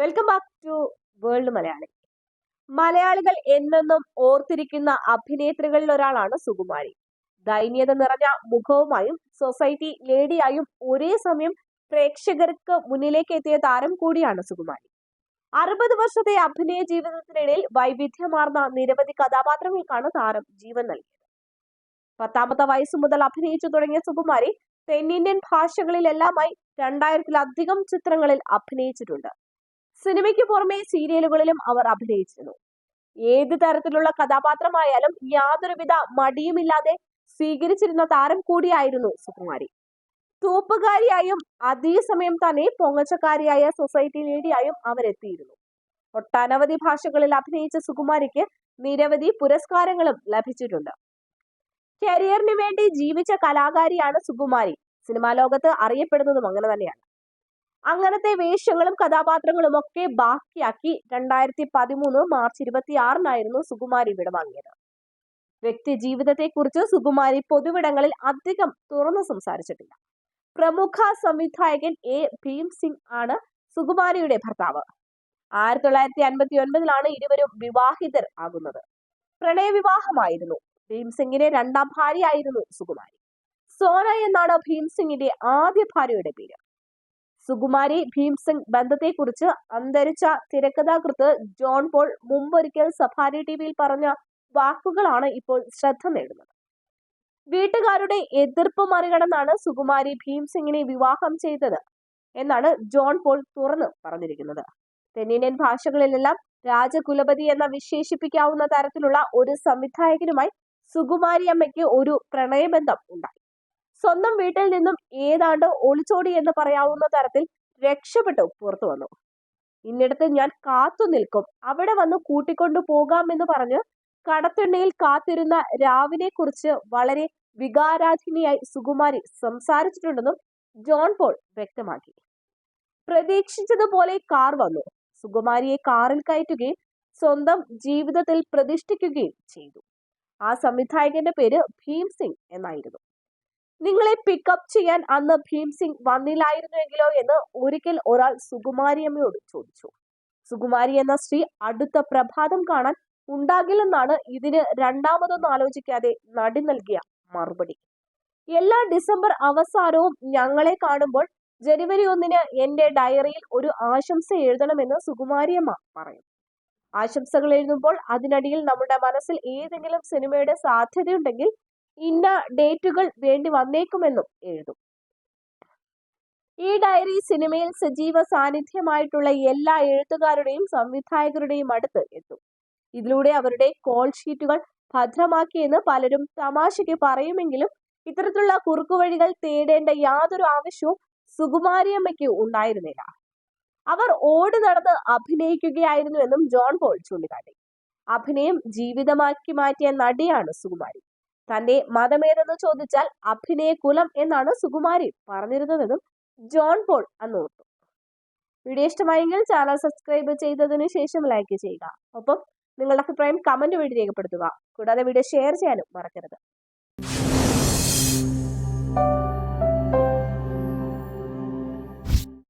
Welcome back to world Malayali മലയാളികൾ എന്നെന്നും ഓർത്തിരിക്കുന്ന അഭിനേത്രികളിൽ ഒരാളാണ് സുകുമാരി. ദൈന്യത നിറഞ്ഞ മുഖവുമായും സൊസൈറ്റി ലേഡിയായും ഒരേ സമയം പ്രേക്ഷകർക്ക് മുന്നിലേക്ക് എത്തിയ താരം കൂടിയാണ് സുകുമാരി. അറുപത് വർഷത്തെ അഭിനയ ജീവിതത്തിനിടയിൽ വൈവിധ്യമാർന്ന നിരവധി കഥാപാത്രങ്ങൾക്കാണ് താരം ജീവൻ നൽകിയത്. പത്താമത്തെ വയസ്സു മുതൽ അഭിനയിച്ചു തുടങ്ങിയ സുകുമാരി തെന്നിന്ത്യൻ ഭാഷകളിലെല്ലാമായി രണ്ടായിരത്തിലധികം ചിത്രങ്ങളിൽ അഭിനയിച്ചിട്ടുണ്ട്. സിനിമയ്ക്ക് പുറമെ സീരിയലുകളിലും അവർ അഭിനയിച്ചിരുന്നു. ഏത് തരത്തിലുള്ള കഥാപാത്രമായാലും യാതൊരുവിധ മടിയുമില്ലാതെ സ്വീകരിച്ചിരുന്ന താരം കൂടിയായിരുന്നു സുകുമാരി. തൂപ്പുകാരിയായും അതേസമയം തന്നെ പൊങ്ങച്ചക്കാരിയായ സൊസൈറ്റി ലേഡിയായും അവരെത്തിയിരുന്നു. ഒട്ടനവധി ഭാഷകളിൽ അഭിനയിച്ച സുകുമാരിക്ക് നിരവധി പുരസ്കാരങ്ങളും ലഭിച്ചിട്ടുണ്ട്. കരിയറിന് വേണ്ടി ജീവിച്ച കലാകാരിയാണ് സുകുമാരി. സിനിമാ ലോകത്ത് അറിയപ്പെടുന്നതും അങ്ങനെ തന്നെയാണ്. അങ്ങനത്തെ വേഷങ്ങളും കഥാപാത്രങ്ങളും ഒക്കെ ബാക്കിയാക്കി രണ്ടായിരത്തി പതിമൂന്ന് മാർച്ച് ഇരുപത്തി ആറിനായിരുന്നു സുകുമാരി വിടവാങ്ങിയത് വ്യക്തി ജീവിതത്തെക്കുറിച്ച് സുകുമാരി പൊതുവിടങ്ങളിൽ അധികം തുറന്നു സംസാരിച്ചിട്ടില്ല. പ്രമുഖ സംവിധായകൻ എ ഭീം സിംഗ് ആണ് സുകുമാരിയുടെ ഭർത്താവ്. ആയിരത്തി തൊള്ളായിരത്തി അൻപത്തി ഒൻപതിലാണ് ഇരുവരും വിവാഹിതർ ആകുന്നത്. പ്രണയവിവാഹമായിരുന്നു. ഭീംസിംഗിന്റെ രണ്ടാം ഭാര്യയായിരുന്നു സുകുമാരി. സോന എന്നാണ് ഭീംസിംഗിന്റെ ആദ്യ ഭാര്യയുടെ പേര്. സുകുമാരി ഭീംസിംഗ് ബന്ധത്തെക്കുറിച്ച് അന്തരിച്ച തിരക്കഥാകൃത്ത് ജോൺ പോൾ മുമ്പൊരിക്കൽ സഫാരി ടിവിയിൽ പറഞ്ഞ വാക്കുകളാണ് ഇപ്പോൾ ശ്രദ്ധ നേടുന്നത്. വീട്ടുകാരുടെ എതിർപ്പ് മറികടന്നാണ് സുകുമാരി ഭീംസിംഗിനെ വിവാഹം ചെയ്തത് എന്നാണ് ജോൺ പോൾ തുറന്നു പറഞ്ഞിരിക്കുന്നത്. തെന്നിന്ത്യൻ ഭാഷകളിലെല്ലാം രാജകുലപതി എന്ന വിശേഷിപ്പിക്കാവുന്ന തരത്തിലുള്ള ഒരു സംവിധായകനുമായി സുകുമാരി അമ്മയ്ക്ക് ഒരു പ്രണയബന്ധം ഉണ്ടായി. സ്വന്തം വീട്ടിൽ നിന്നും ഏതാണ്ട് ഒളിച്ചോടി എന്ന് പറയാവുന്ന തരത്തിൽ രക്ഷപ്പെട്ടു പുറത്തു വന്നു. ഇന്നിടത്ത് ഞാൻ കാത്തു നിൽക്കും. അവിടെ വന്ന് കൂട്ടിക്കൊണ്ടു പോകാമെന്ന് പറഞ്ഞ് കടത്തിണ്ണയിൽ കാത്തിരുന്ന രാവിനെ കുറിച്ച് വളരെ വികാരാധിനിയായി സുകുമാരി സംസാരിച്ചിട്ടുണ്ടെന്നും ജോൺ പോൾ വ്യക്തമാക്കി. പ്രതീക്ഷിച്ചതുപോലെ കാർ വന്നു. സുകുമാരിയെ കാറിൽ കയറ്റുകയും സ്വന്തം ജീവിതത്തിൽ പ്രതിഷ്ഠിക്കുകയും ചെയ്തു. ആ സംവിധായകന്റെ പേര് ഭീം സിംഗ് എന്നായിരുന്നു. നിങ്ങളെ പിക്കപ്പ് ചെയ്യാൻ അന്ന് ഭീംസിംഗ് വന്നില്ലായിരുന്നുവെങ്കിലോ എന്ന് ഒരിക്കൽ ഒരാൾ സുകുമാരിയമ്മയോട് ചോദിച്ചു. സുകുമാരി എന്ന സ്ത്രീ അടുത്ത പ്രഭാതം കാണാൻ ഉണ്ടാകില്ലെന്നാണ് ഇതിന് രണ്ടാമതൊന്നും ആലോചിക്കാതെ നടി നൽകിയ മറുപടി. എല്ലാ ഡിസംബർ അവസാനവും ഞങ്ങളെ കാണുമ്പോൾ ജനുവരി ഒന്നിന് എന്റെ ഡയറിയിൽ ഒരു ആശംസ എഴുതണമെന്ന് സുകുമാരിയമ്മ പറയും. ആശംസകൾ എഴുതുമ്പോൾ അതിനടിയിൽ നമ്മുടെ മനസ്സിൽ ഏതെങ്കിലും സിനിമയുടെ സാധ്യതയുണ്ടെങ്കിൽ ഇന്ന ഡേറ്റുകൾ വേണ്ടി വന്നേക്കുമെന്നും എഴുതും. ഈ ഡയറി സിനിമയിൽ സജീവ സാന്നിധ്യമായിട്ടുള്ള എല്ലാ എഴുത്തുകാരുടെയും സംവിധായകരുടെയും അടുത്ത് എത്തും. ഇതിലൂടെ അവരുടെ കോൾ ഷീറ്റുകൾ ഭദ്രമാക്കിയെന്ന് പലരും തമാശയ്ക്ക് പറയുമെങ്കിലും ഇത്തരത്തിലുള്ള കുറുക്കുവഴികൾ തേടേണ്ട യാതൊരു ആവശ്യവും സുകുമാരിയമ്മയ്ക്ക് ഉണ്ടായിരുന്നില്ല. അവർ ഓടി നടന്ന് അഭിനയിക്കുകയായിരുന്നുവെന്നും ജോൺ പോൾ ചൂണ്ടിക്കാട്ടി. അഭിനയം ജീവിതമാക്കി മാറ്റിയ നടിയാണ് സുകുമാരി. തന്റെ മതമേതെന്ന് ചോദിച്ചാൽ അഭിനയ കുലം എന്നാണ് സുകുമാരി പറഞ്ഞിരുന്നതെന്നും ജോൺ പോൾ അന്ന് ഓർത്തു വീഡിയോ ഇഷ്ടമായെങ്കിൽ ചാനൽ സബ്സ്ക്രൈബ് ചെയ്തതിനു ശേഷം ലൈക്ക് ചെയ്യുക. ഒപ്പം നിങ്ങളുടെ അഭിപ്രായം കമന്റ് വഴി രേഖപ്പെടുത്തുക. കൂടാതെ വീഡിയോ ഷെയർ ചെയ്യാനും മറക്കരുത്.